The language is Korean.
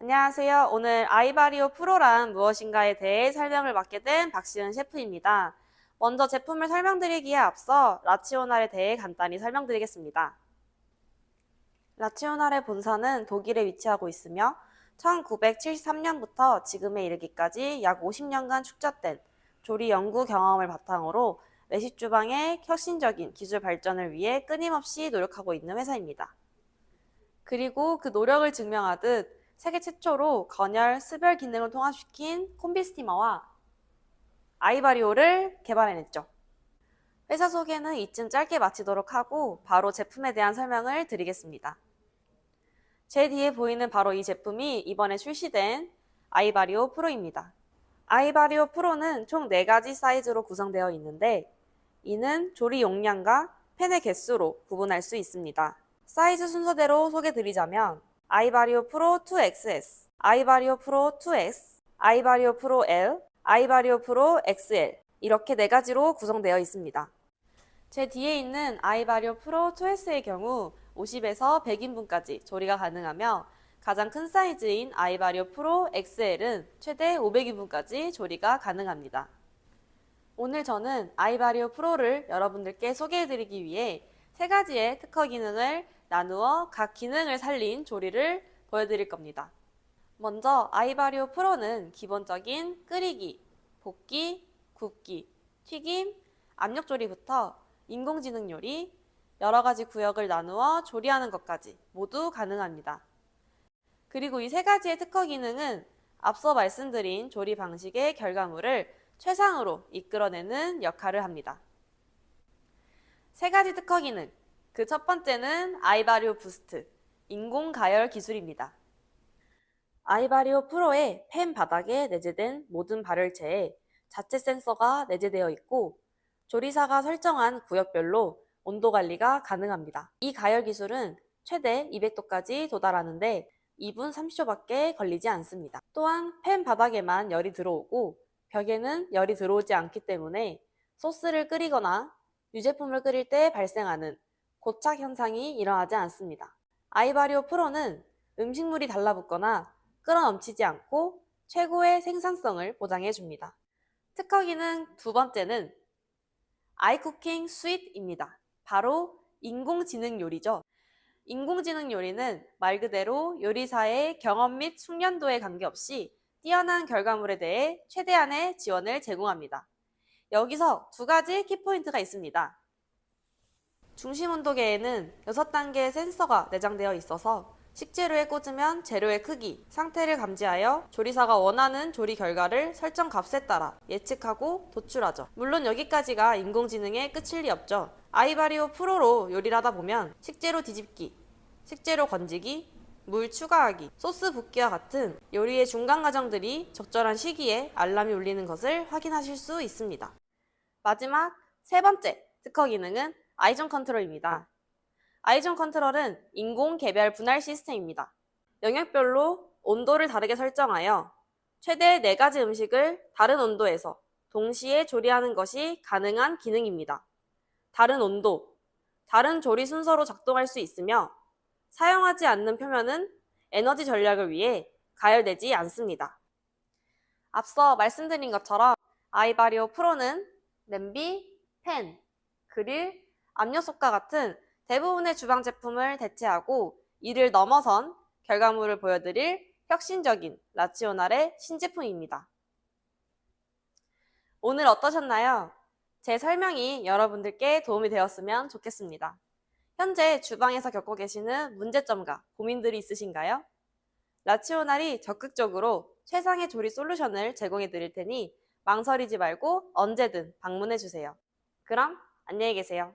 안녕하세요. 오늘 아이바리오 프로란 무엇인가에 대해 설명을 맡게 된 박시은 셰프입니다. 먼저 제품을 설명드리기에 앞서 라치오날에 대해 간단히 설명드리겠습니다. 라치오날의 본사는 독일에 위치하고 있으며 1973년부터 지금에 이르기까지 약 50년간 축적된 조리 연구 경험을 바탕으로 외식 주방의 혁신적인 기술 발전을 위해 끊임없이 노력하고 있는 회사입니다. 그리고 그 노력을 증명하듯 세계 최초로 건열, 스별 기능을 통합시킨 콤비 스티머와 아이바리오를 개발해냈죠. 회사 소개는 이쯤 짧게 마치도록 하고 바로 제품에 대한 설명을 드리겠습니다. 제 뒤에 보이는 바로 이 제품이 이번에 출시된 아이바리오 프로입니다. 아이바리오 프로는 총 4가지 사이즈로 구성되어 있는데 이는 조리 용량과 팬의 개수로 구분할 수 있습니다. 사이즈 순서대로 소개드리자면 아이바리오 프로 2XS, 아이바리오 프로 2X, 아이바리오 프로 L, 아이바리오 프로 XL 이렇게 네 가지로 구성되어 있습니다. 제 뒤에 있는 아이바리오 프로 2S의 경우 50에서 100인분까지 조리가 가능하며 가장 큰 사이즈인 아이바리오 프로 XL은 최대 500인분까지 조리가 가능합니다. 오늘 저는 아이바리오 프로를 여러분들께 소개해드리기 위해 세 가지의 특허 기능을 나누어 각 기능을 살린 조리를 보여드릴 겁니다. 먼저 아이바리오 프로는 기본적인 끓이기, 볶기, 굽기, 튀김, 압력조리부터 인공지능 요리, 여러 가지 구역을 나누어 조리하는 것까지 모두 가능합니다. 그리고 이 세 가지의 특허 기능은 앞서 말씀드린 조리 방식의 결과물을 최상으로 이끌어내는 역할을 합니다. 세 가지 특허 기능. 그 첫 번째는 아이바리오 부스트, 인공 가열 기술입니다. 아이바리오 프로의 펜 바닥에 내재된 모든 발열체에 자체 센서가 내재되어 있고 조리사가 설정한 구역별로 온도 관리가 가능합니다. 이 가열 기술은 최대 200도까지 도달하는데 2분 30초밖에 걸리지 않습니다. 또한 팬 바닥에만 열이 들어오고 벽에는 열이 들어오지 않기 때문에 소스를 끓이거나 유제품을 끓일 때 발생하는 고착 현상이 일어나지 않습니다. 아이바리오 프로는 음식물이 달라붙거나 끓어넘치지 않고 최고의 생산성을 보장해 줍니다. 특허 기능 두 번째는 아이쿠킹 스윗입니다. 바로 인공지능 요리죠. 인공지능 요리는 말 그대로 요리사의 경험 및 숙련도에 관계없이 뛰어난 결과물에 대해 최대한의 지원을 제공합니다. 여기서 두 가지 키포인트가 있습니다. 중심 온도계에는 6단계의 센서가 내장되어 있어서 식재료에 꽂으면 재료의 크기, 상태를 감지하여 조리사가 원하는 조리 결과를 설정 값에 따라 예측하고 도출하죠. 물론 여기까지가 인공지능의 끝일 리 없죠. 아이바리오 프로로 요리를 하다 보면 식재료 뒤집기, 식재료 건지기, 물 추가하기, 소스 붓기와 같은 요리의 중간 과정들이 적절한 시기에 알람이 울리는 것을 확인하실 수 있습니다. 마지막 세 번째 특허 기능은 아이존 컨트롤입니다. 아이존 컨트롤은 인공 개별 분할 시스템입니다. 영역별로 온도를 다르게 설정하여 최대 4가지 음식을 다른 온도에서 동시에 조리하는 것이 가능한 기능입니다. 다른 온도, 다른 조리 순서로 작동할 수 있으며 사용하지 않는 표면은 에너지 전략을 위해 가열되지 않습니다. 앞서 말씀드린 것처럼 아이바리오 프로는 냄비, 팬, 그릴, 압력솥과 같은 대부분의 주방 제품을 대체하고 이를 넘어선 결과물을 보여드릴 혁신적인 라치오날의 신제품입니다. 오늘 어떠셨나요? 제 설명이 여러분들께 도움이 되었으면 좋겠습니다. 현재 주방에서 겪고 계시는 문제점과 고민들이 있으신가요? 라치오날이 적극적으로 최상의 조리 솔루션을 제공해 드릴 테니 망설이지 말고 언제든 방문해 주세요. 그럼 안녕히 계세요.